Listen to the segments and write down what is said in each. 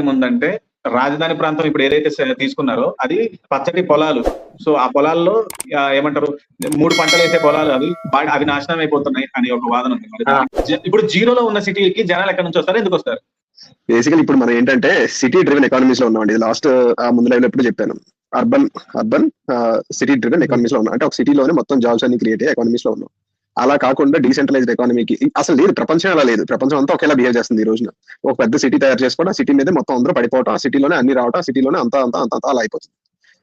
ఏముందంటే రాజధాని ప్రాంతం ఇప్పుడు ఏదైతే తీసుకున్నారో అది పచ్చటి పొలాలు. సో ఆ పొలాల్లో ఏమంటారు మూడు పంటలు వేసే పొలాలు అవి అవి నాశనం అయిపోతున్నాయి అని ఒక వాదన ఉంది. మరి ఇప్పుడు జీరోలో ఉన్న సిటీకి జనాలు ఎక్కడి నుంచి వస్తారు? ఎందుకు వస్తారు? బేసికల్ ఇప్పుడు మనం ఏంటంటే సిటీ డ్రివెన్ ఎకానమీస్లో ఉన్నామండి. లాస్ట్ ఆ ముందు లైవ్ ఎప్పుడు చెప్పాను. అర్బన్ అర్బన్ సిటీ డ్రివెన్ ఎకానమీస్లో ఉన్నాం. అంటే ఒక సిటీలోనే మొత్తం జాబ్స్ అన్ని క్రియేట్ అయ్యే ఎకానమీస్లో ఉన్నాం. అలా కాకుండా డీసెంట్రలైజ్డ్ ఎకానమీకి అసలు లేదు ప్రపంచం అలా లేదు. ప్రపంచం అంతా ఒకేలా బిహేవ్ చేస్తుంది ఈ రోజున. ఒక పెద్ద సిటీ తయారు చేసుకోవడం ఆ సిటీ మీద మొత్తం అందరూ పడిపోవడం ఆ సిటీలోనే అన్ని రావడం ఆ సిటీలోనే అంతా అంతా అంతా అలా అయిపోతుంది.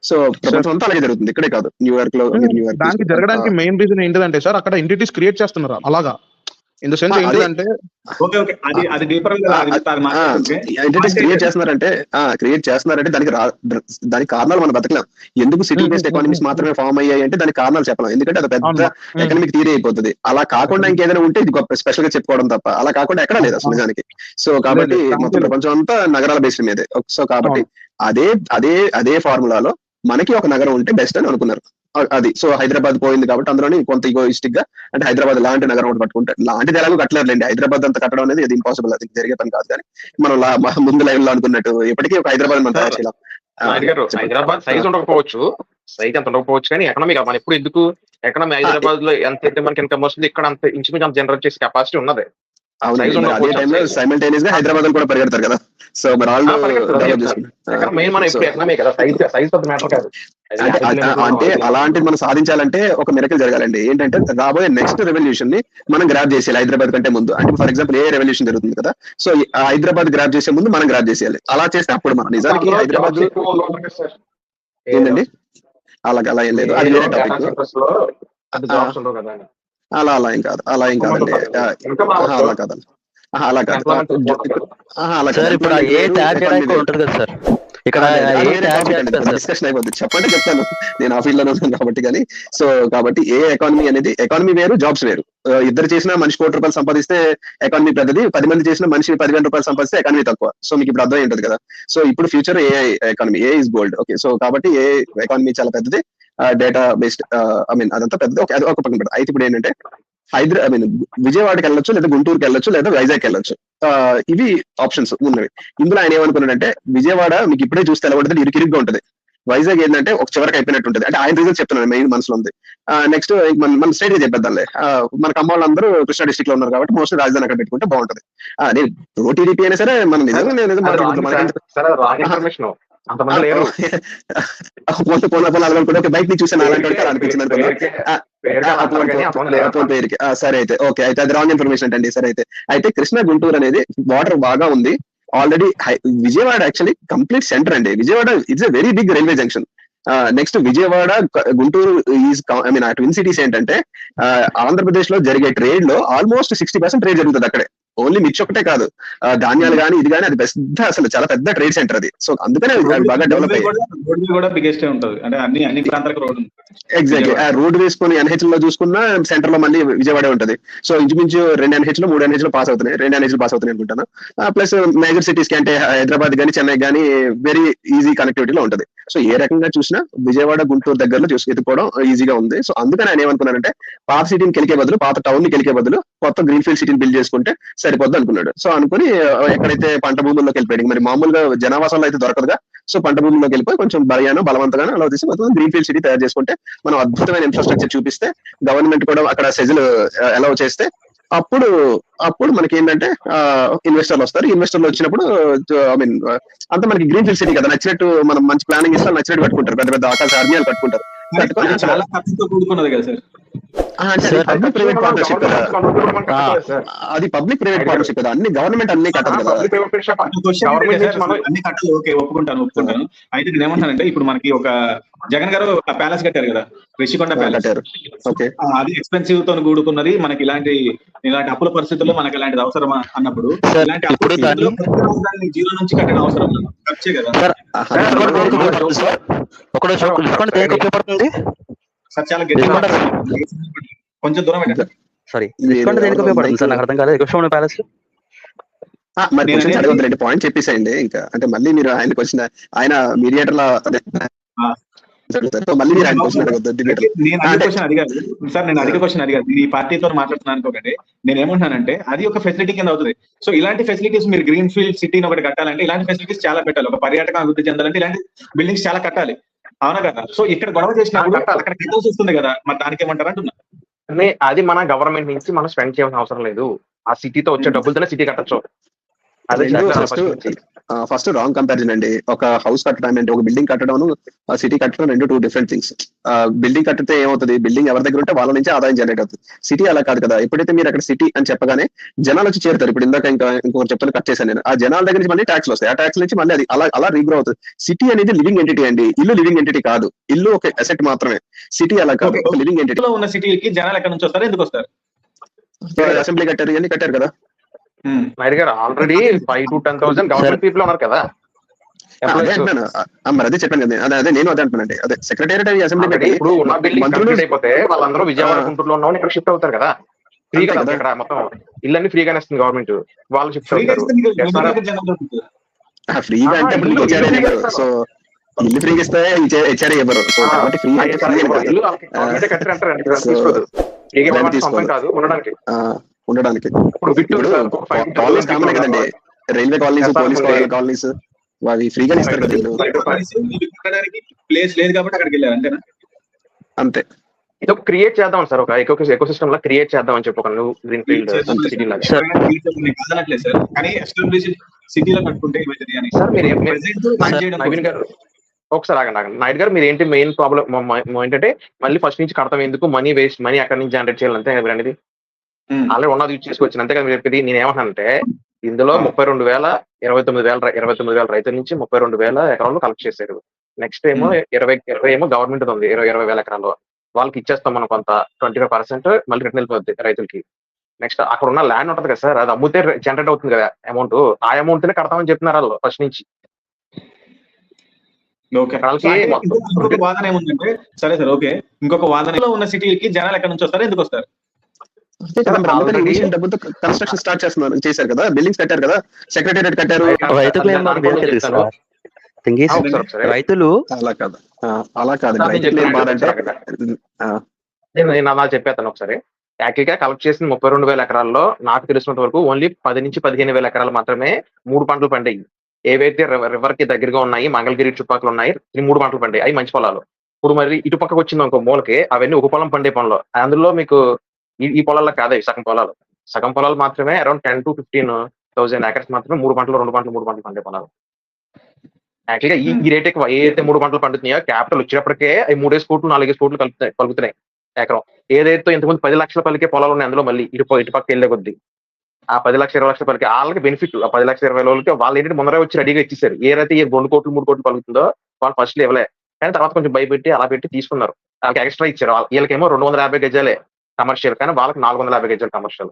సో ప్రపంచం అంతా అలాగే జరుగుతుంది. ఇక్కడే కాదు. న్యూయార్క్లో న్యూయార్క్ దానికి జరగడానికి మెయిన్ రీజన్ ఏంటిదంటే సార్ అక్కడ ఎంటిటీస్ క్రియేట్ చేస్తున్నారు. అలాగా. In the sense entities create చేస్తున్నారంటే క్రియేట్ చేస్తున్నారంటే దానికి దానికి కారణాలు మనం బతకలేం. ఎందుకు సిటీ బేస్డ్ ఎకానమీస్ మాత్రమే ఫామ్ అయ్యాయి అంటే దానికి కారణాలు చెప్పలేం. ఎందుకంటే అది పెద్ద. ఎకనామిక్ థియరీ అయిపోతుంది. అలా కాకుండా ఇంకేదైనా ఉంటే ఇది గొప్ప స్పెషల్గా చెప్పుకోవడం తప్ప. అలా కాకుండా ఎక్కడ లేదు అసలు నిజానికి. సో కాబట్టి మొత్తం. ప్రపంచం అంతా నగరాల బేస్డ్ మీదే. సో కాబట్టి అదే అదే అదే ఫార్ములాలో మనకి ఒక నగరం ఉంటే బెస్ట్ అని అనుకున్నారు. అది. సో హైదరాబాద్ పోయింది కాబట్టి అందులోని కొంత ఈగోయిస్టిక్గా అంటే హైదరాబాద్ లాంటి నగరం ఒకటి పట్టుకుంటే లాంటిది ఎలాగో కట్టలేరులేండి. హైదరాబాద్ అంతా కట్టడం అనేది అది ఇంపాసిబుల్ అది జరిగే పని కాదు కానీ మనం ముందు లైవ్లో అనుకున్నట్టు ఇప్పటికీ ఒక హైదరాబాద్ మనం తయారు చేయలేం. హైదరాబాద్ సైజ్ ఉండకపోవచ్చు. సైజ్ ఎంత ఉండకపోవచ్చు కానీ ఎకనామీ మనం ఎప్పుడు ఎందుకు ఎకనామీ హైదరాబాద్లో ఎంత అయితే మనకి ఇన్కమ్ వస్తుంది ఇక్కడ అంత ఇంచుమించు అంత జనరేట్ చేసే కెపాసిటీ ఉన్నది. అదే ఉండకపోవచ్చు, టైంలో size. సైమల్టేనియస్గా హైదరాబాద్ కూడా పరిగెడతారు కదా. సో మరి వాళ్ళు అంటే అలాంటిది మనం సాధించాలంటే ఒక మిరకల్ జరగాలండి. ఏంటంటే రాబోయే నెక్స్ట్ రెవల్యూషన్ని మనం గ్రాప్ చేసేయాలి హైదరాబాద్ కంటే ముందు. అంటే ఫర్ ఎగ్జాంపుల్ ఏ రెవల్యూషన్ జరుగుతుంది కదా. సో హైదరాబాద్ గ్రాప్ చేసే ముందు మనం గ్రాప్ చేసేయాలి. అలా చేస్తే అప్పుడు మనం నిజానికి హైదరాబాద్ ఏంటండి? అలా అలా ఏం లేదు. అది వేరే టాపిక్ అలా అలా ఏం కాదు. అలా ఏం కాదండి. అలా కాదండి. అలా కాదు. అలా సార్ ఇప్పుడు ఏ ఉంటుంది కదా సార్. ఇక్కడ డిస్కషన్ అయిపోతుంది చెప్పండి చెప్తాను. నేను ఆ ఫీల్డ్లో ఉన్నాను కాబట్టి కానీ సో కాబట్టి ఏ ఎకానమీ అనేది ఎకానమీ వేరు జాబ్స్ వేరు. ఇద్దరు చేసిన మనిషి కోటి రూపాయలు సంపాదిస్తే ఎకానమీ పెద్దది పది మంది చేసిన మనిషి పదివేల రూపాయలు సంపాదిస్తే ఎకానమీ తక్కువ. సో మీకు ఇప్పుడు అర్థం ఉంటుంది కదా. సో ఇప్పుడు future a economy a is gold okay so కాబట్టి ఏ ఎకానమీ చాలా పెద్దది డేటా బేస్డ్ ఐ మీన్ అదంతా పెద్దది. ఒక పక్కన పెడతాం. అయితే ఇప్పుడు ఏంటంటే హైదరా ఐ మీన్ విజయవాడకి వెళ్ళొచ్చు లేదా గుంటూరుకి వెళ్ళొచ్చు లేదా వైజాగ్ వెళ్ళొచ్చు. ఇవి ఆప్షన్స్ ఉన్నవి. ఇందులో ఆయన ఏమనుకున్నాడంటే విజయవాడ మీకు ఇప్పుడే చూస్తే ఎలా ఉంటుంది ఇరుకిరుగ్గా ఉంటుంది. వైజాగ్ ఏంటంటే ఒక చివరికి అయిపోయినట్టు ఉంటుంది. అంటే ఆయన రీజన్ చెప్తున్నాను మెయిన్ మనసులో ఉంది. నెక్స్ట్ మన మన స్టేట్గా చెప్పేద్దాంలే. ఆ, మనకు అమ్మ వాళ్ళందరూ కృష్ణా డిస్ట్రిక్ట్లో ఉన్నారు కాబట్టి మోస్ట్లీ రాజధాని అక్కడ పెట్టుకుంటే బాగుంటది. నేను ఓటీడీపీ అయినా సరే మనం నిజంగా నేను అంతమంది లేరు. పోతే అనుకుంటే బయట నుంచి చూసాను అలాంటి అనిపించింది పేరుకే- సరే అయితే ఓకే అయితే అది రాంగ్ ఇన్ఫర్మేషన్ అండి సరే అయితే. అయితే కృష్ణా గుంటూరు అనేది వాటర్ బాగా ఉంది. Already Vijayawada actually complete centre అండి. Vijayawada it's a very big railway junction next Vijayawada Guntur is I mean twin cities ఏంటంటే ఆంధ్రప్రదేశ్లో జరిగే ట్రేడ్లో ఆల్మోస్ట్ సిక్స్టీ పర్సెంట్ ట్రేడ్ జరుగుతుంది అక్కడే. ఓన్లీ మిర్చి ఒకటే కాదు. ధాన్యాలు కానీ ఇది కానీ అది పెద్ద అసలు చాలా పెద్ద ట్రేడ్ సెంటర్ అది. సో అందుకనే అది బాగా డెవలప్ అయ్యాయి ఎగ్జాక్ట్లీ ఆ రోడ్ వేసుకొని ఎన్హెచ్లో చూసుకున్నా సెంటర్లో మళ్ళీ విజయవాడ ఉంటది. సో ఇంచుమించు రెండు ఎన్హెచ్లో మూడు ఎన్హెచ్లో పాస్ అవుతున్నాయి. రెండు ఎన్హెచ్ పాస్ అవుతున్నాయి అనుకుంటాను. ప్లస్ మేజర్ సిటీస్కి అంటే హైదరాబాద్ కానీ చెన్నై కానీ వెరీ ఈజీ కనెక్టివిటీలో ఉంటది. సో ఏ రకంగా చూసినా విజయవాడ గుంటూరు దగ్గరలో చూసి ఎత్తుకోవడం ఈజీగా ఉంది. సో అందుకని ఆయన ఏమనుకున్నానంటే పాత సిటీని కెలికే బదులు పాత టౌన్ని కెలికే బదులు కొత్త గ్రీన్ ఫీల్డ్ సిటీని బిల్డ్ చేసుకుంటే సరిపోద్ది అనుకున్నాడు. సో అనుకుని ఎక్కడైతే పంట భూముల్లోకి వెళ్ళిపోయాడు మరి మామూలుగా జనావాసంలో అయితే దొరకదుగా. సో పంట భూముల్లోకి వెళ్ళిపోయి కొంచెం బలయాను బలవంతంగా అలా తీసి మొత్తం గ్రీన్ ఫీల్డ్ సిటీ తయారు చేసుకుంటే మనం అద్భుతమైన ఇన్ఫ్రాస్ట్రక్చర్ చూపిస్తే గవర్నమెంట్ కూడా అక్కడ సెజులు అలౌ చేస్తే అప్పుడు అప్పుడు మనకి ఏంటంటే ఇన్వెస్టర్లు వస్తారు. ఇన్వెస్టర్లు వచ్చినప్పుడు ఐ మీన్ అంత మనకి గ్రీన్ ఫీల్డ్ సిటీ కదా. నచ్చినట్టు మనం మంచి ప్లానింగ్ ఇస్తే నచ్చినట్టు కట్టుకుంటారు. పెద్ద పెద్ద ఆకాశ ఆర్మీలు కట్టుకుంటారు. కట్టుకొని చాలా ఖర్చుతో కూడుకున్నది కదా సార్. ప్రైవేట్ పార్ట్నర్షిప్ కదా. అది పబ్లిక్ ప్రైవేట్ పార్ట్నర్షిప్ కదా. అన్ని గవర్నమెంట్ అన్ని మనం- అన్ని కట్టాలి ఓకే ఒప్పుకుంటాను ఒప్పుకుంటాను. అయితే నేను ఏమంటానంటే ఇప్పుడు మనకి ఒక జగన్ గారు ప్యాలెస్ కట్టారు కదా రిషికొండ ప్యాలెస్ కట్టారు. ఓకే. అది ఎక్స్పెన్సివ్తో కూడుకున్నది. మనకి ఇలాంటి ఇలాంటి అప్పుల పరిస్థితుల్లో మనకి ఇలాంటిది అవసరమా అన్నప్పుడు? ఇలాంటి దాన్ని జీరో నుంచి కట్టడం అవసరం ఖర్చే కదా? సార్ చాలా గట్టిగా. కొంచెం దూరం పెట్టండి. సారీ డిస్కౌంట్ దేనికి ఉపయోగపడుతుంది సార్ నాకు అర్థం కాలేదు. కృష్ణ ప్యాలెస్ ఆ, మరి అడగొద్దులేండి పాయింట్ చెప్పేసేయండి. ఇంకా అంటే మళ్ళీ మీరు ఆయన క్వశ్చన్ ఆయన మీడియేటర్ లా అదే, సో మళ్ళీ మీరు ఆయన క్వశ్చన్ అడగద్దు డిబేట్ నేను అడిగే అంటే- క్వశ్చన్ అడిగాను. సార్ నేను ఈ పార్టీతో మాట్లాడుతున్నాను అనుకోకండి. నేను ఏమంటున్నానంటే అది ఒక ఫెసిలిటీ కింద అవుతుంది. సో ఇలాంటి ఫెసిలిటీస్ మీరు గ్రీన్ ఫీల్డ్ సిటీని ఒకటి కట్టాలంటే ఇలాంటి ఫెసిలిటీస్ చాలా పెట్టాలి. ఒక పర్యాటకం అభివృద్ధి చెందాలంటే ఇలాంటి బిల్డింగ్స్ చాలా కట్టాలి. అవునా కదా? సో ఇక్కడ గొడవ చేసినప్పుడు. అక్కడ కట్టాల్సి వస్తుంది కదా? మరి దానికి ఏమంటారు అంటున్నా? అది మన గవర్నమెంట్ నుంచి మనం స్పెండ్ చేయాల్సిన అవసరం లేదు. ఆ సిటీతో వచ్చే డబ్బులతోనే సిటీ కట్టచ్చు. అదే ఫస్ట్ రాంగ్ కంపారిజన్ అండి. ఒక హౌస్ కట్టడం అంటే ఒక బిల్డింగ్ కట్టడం సిటీ కట్టడం రెండు టూ డిఫరెంట్ థింగ్స్ బిల్డింగ్ కట్టితే ఏమవుతుంది? బిల్డింగ్ ఎవరి దగ్గర ఉంటే వాళ్ళ నుంచి ఆదాయం జనరేట్ అవుతుంది. సిటీ అలా కాదు కదా. ఎప్పుడైతే మీరు అక్కడ సిటీ అని చెప్పగానే జనాలు వచ్చి చేరుతారు. ఇప్పుడు ఇందాక ఇంకా ఇంకొకటి చెప్తాను కట్ చేశాను నేను. ఆ జనాల దగ్గర నుంచి మళ్ళీ ట్యాక్స్ వస్తాయి. ఆ ట్యాక్స్ నుంచి మళ్ళీ అది అలా అలా రీగ్రో అవుతుంది. సిటీ అనేది లివింగ్ ఎంటిటీ అండి. ఇల్లు లివింగ్ ఎంటిటీ కాదు. ఇల్లు ఒక అసెట్ మాత్రమే. సిటీ అలా కాదు. లివింగ్ ఎంటిటీ ఉన్న సిటీకి జనాలు ఎక్కడి నుంచి వస్తారు? ఎందుకు వస్తారు? అసెంబ్లీ కట్టారు ఇవన్నీ కట్టారు కదా. Naidu garu already five to ten thousand government people ఉన్నారు కదా. అదే Employees. అంటున్నాను. ఆ, మరి అదే చెప్పాను కదా. అదే అదే నేను అదే అంటున్నానండి అదే సెక్రటేరియట్ అసెంబ్లీ Already ఇప్పుడు ఉన్న బిల్డింగ్ అయిపోతే వాళ్ళందరూ విజయవాడ. గుంటూరులో ఉన్న వాళ్ళు ఇక్కడ షిఫ్ట్ అవుతారు కదా. ఫ్రీ అంతే కదా కదా. ఇక్కడ మొత్తం. ఇల్లన్నీ ఫ్రీగానే ఇస్తుంది గవర్నమెంట్ వాళ్ళు షిఫ్ట్ ఫ్రీగా అవుతారు. ఫ్రీగా అంటే ఫ్రీగా సో ఇల్లు ఫ్రీగా ఇస్తే హెచ్ఆర్ఏ ఇవ్వరు సో కాబట్టి ఫ్రీ అంటే ఫ్రీ అంటారు ఫ్రీగా. కాదు ఉండడానికి. ఆ, ఉండడానికి. ఇప్పుడు విట్టు ఇప్పుడు సార్, ఒక five to colonies 10 common people కదండి. Railway colonies police. కాలనీస్ అవి ఫ్రీగా ఇస్తారు కదా ప్లేస్ లేదు కాబట్టి అక్కడికి వెళ్ళారు అంతేనా? అంతే. ఇది ఒక క్రియేట్ చేద్దాం సార్ ఒక ఎకో ఎకో సిస్టమ్ లా క్రియేట్ చేద్దాం అని చెప్పి ఒక నువ్వు గ్రీన్ ఫీల్డ్ సిటీ లాగా. సార్. సార్ కానీ ఎస్టాబ్లిష్ సిటీలో కట్టుకుంటే ఏమైతుంది అని సార్ మీరు నవీన్. గారు ఒకసారి ఆగండి ఆగండి. నాయుడు గారు మీరు ఏంటి మెయిన్ ప్రాబ్లం ఏంటంటే మళ్ళీ ఫస్ట్ నుంచి కడతాం ఎందుకు? మనీ వేస్ట్ మనీ అక్కడి నుంచి జనరేట్ చేయాలి అంతే కదా మీరు అనేది ఆల్రెడీ ఉన్నది యూజ్ చేసుకోవచ్చు అంతే కదా మీరు చెప్పేది. నేను ఏమంటానంటే ఇందులో ముప్పై రెండు వేల ఇరవై తొమ్మిది వేల ఇరవై తొమ్మిది వేల రైతుల నుంచి ముప్పై రెండు వేల ఎకరాలు కలెక్ట్ చేశారు. నెక్స్ట్ ఏమో ఇరవై ఇరవై ఏమో గవర్నమెంట్ ఉంది. ఇరవై ఇరవై వేల ఎకరాలు. వాళ్ళకి ఇచ్చేస్తాం మనం కొంత ట్వంటీ ఫైవ్ పర్సెంట్ మళ్ళీ రిటర్న్ వెళ్ళిపోద్ది రైతులకి. నెక్స్ట్ అక్కడ ఉన్న ల్యాండ్ ఉంటుంది కదా సార్ అది అమ్ముతే జనరేట్ అవుతుంది కదా అమౌంట్. ఆ అమౌంట్ నే కడతామని చెప్తున్నారు వాళ్ళు ఫస్ట్ నుంచి. వాదన ఏముందంటే సరే సార్ ఓకే. ఇంకొక వాదనలో ఉన్న సిటీకి జనాలు ఎక్కడి నుంచి వస్తారు ఎందుకు వస్తారు? కన్స్ట్రక్షన్ స్టార్ట్ చేస్తున్నారు. చేశారు కదా? బిల్డింగ్స్ కట్టారు కదా? సెక్రటేరియట్ కట్టారు? రైతులు అలా కాదు. అలా కాదు. నేను అలా చెప్పేస్తాను ఒకసారి. యాక్చువల్గా కలెక్ట్ చేసిన ముప్పై రెండు వేల ఎకరాల్లో నాకు తెలిసినంత వరకు ఓన్లీ పది నుంచి పదిహేను వేల ఎకరాలు మాత్రమే మూడు పంటలు పండాయి. ఏవైతే రివర్కి దగ్గరగా ఉన్నాయి మంగళగిరి చుట్టుపక్కల ఉన్నాయి ఈ మూడు పంటలు పండాయి. అవి మంచి పొలాలు. ఇప్పుడు మరి ఇటు పక్కకు వచ్చింది ఇంకో మూలకి అవన్నీ ఒక పొలం పండే పొలంలో అందులో మీకు ఈ పొలాల్లో కాదు సగం పొలాలు. సగం పొలాలు మాత్రమే around ten to fifteen thousand acres మాత్రమే మూడు పంటలు రెండు పంటలు మూడు పంటలు పండే పొలాలు. యాక్చువల్గా ఈ ఈ రేట్ ఎక్కువ ఏదైతే మూడు పంటలు పండుతున్నాయో క్యాపిటల్ వచ్చేటప్పటికే అవి మూడేసి కోట్లు నాలుగేసి కోట్లు కలుపుతాయి కలుగుతున్నాయి ఎకరం. ఏదైతే ఇంతకుముందు పది లక్షల పలికే పొలాలు ఉన్నాయి అందులో మళ్ళీ ఇటు ఇటు పక్క వెళ్ళే కొద్ది ఆ పది లక్షల ఇరవై లక్షల పలికి వాళ్ళకి బెనిఫిట్ ఆ పది లక్షల ఇరవై వాళ్ళకి వాళ్ళు ఏంటంటే ముందరే వచ్చి రెడీగా ఇచ్చేసారు. ఏదైతే ఈ రెండు కోట్లు మూడు కోట్లు పలుకుతుందో వాళ్ళు ఫస్ట్ ఇవ్వలే కానీ తర్వాత కొంచెం భయపెట్టి అలా పెట్టి తీసుకున్నారు. వాళ్ళకి ఎక్స్ట్రా ఇచ్చారు. వాళ్ళ- వీళ్ళకేమో రెండు వందల యాభై గజాలే. కమర్షియల్ కానీ వాళ్ళకి నాలుగు వందల యాభై గజాలు కమర్షియల్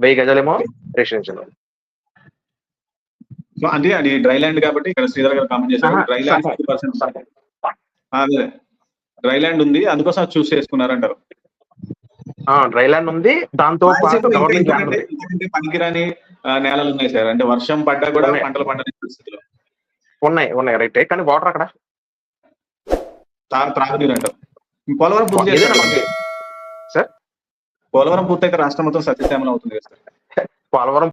వెయ్యి గజాలేమో రెసిడెన్షియల్ సో అంటే అది డ్రై ల్యాండ్ కాబట్టి ఇక్కడ శ్రీధర్ గారు కామెంట్ చేశారు. Dry land. ఫిఫ్టీ పర్సెంట్ అదే. డ్రై ల్యాండ్ ఉంది అందుకోసం అది చూస్ చేసుకున్నారు అంటారు డ్రై ల్యాండ్ ఉంది దాంతో పనికిరాని నేలలు ఉన్నాయి సార్. అంటే వర్షం పడ్డా కూడా. పంటలు పండని పరిస్థితిలో. ఉన్నాయి ఉన్నాయి. రైట్ కానీ వాటర్ అక్కడ? తా- త్రాగునీరు అంటారు పోలవరం పూర్తి ఏదైనా చేస్తారు మనకి పోలవరం పూర్తయితే రాష్ట్రం మొత్తం సత్యశ్యామలం అవుతుంది కదా సార్. పోలవరం